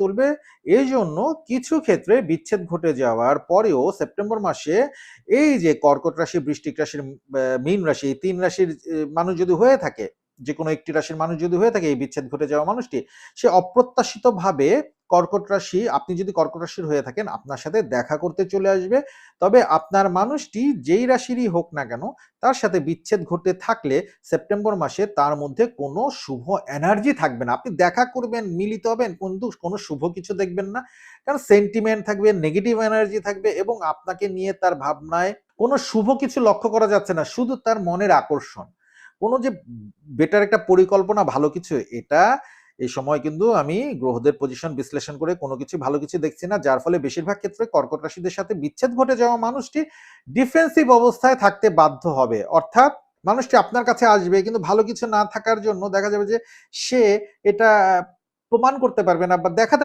তুলবে। এই জন্য কিছু ক্ষেত্রে বিচ্ছেদ ঘটে যাওয়ার পরেও সেপ্টেম্বর মাসে এই যে কর্কট রাশি বৃষ্টিক রাশির মীন রাশি, তিন রাশির মানুষ যদি হয়ে থাকে যে কোনো একটি রাশির মানুষ যদি হয়ে থাকে, এই বিচ্ছেদ ঘটে যাওয়া মানুষটি, সে অপ্রত্যাশিত ভাবে কর্কট রাশি, আপনি যদি কর্কট রাশির হয়ে থাকেন, আপনার সাথে দেখা করতে চলে আসবে। তবে আপনার মানুষটি যেই রাশিরই হোক না কেন, তার সাথে বিচ্ছেদ ঘটে থাকলে সেপ্টেম্বর মাসে তার মধ্যে কোনো শুভ এনার্জি থাকবে না। আপনি দেখা করবেন, মিলিত হবেন, কিন্তু কোনো শুভ কিছু দেখবেন না। কারণ সেন্টিমেন্ট থাকবে, নেগেটিভ এনার্জি থাকবে এবং আপনাকে নিয়ে তার ভাবনায় কোনো শুভ কিছু লক্ষ্য করা যাচ্ছে না, শুধু তার মনের আকর্ষণ। কোনো যে বেটার একটা পরিকল্পনা, ভালো কিছু, এটা এই সময় কিন্তু আমি গ্রহদের পজিশন বিশ্লেষণ করে কোনো কিছু, ভালো কিছু দেখছি না। যার ফলে বেশিরভাগ ক্ষেত্রে কর্কট রাশিদের সাথে বিচ্ছেদ ঘটে যাওয়া মানুষটি ডিফেন্সিভ অবস্থায় থাকতে বাধ্য হবে। অর্থাৎ মানুষটি আপনার কাছে আসবে, কিন্তু ভালো কিছু না থাকার জন্য দেখা যাবে যে সে এটা প্রমাণ করতে পারবে না বা দেখাতে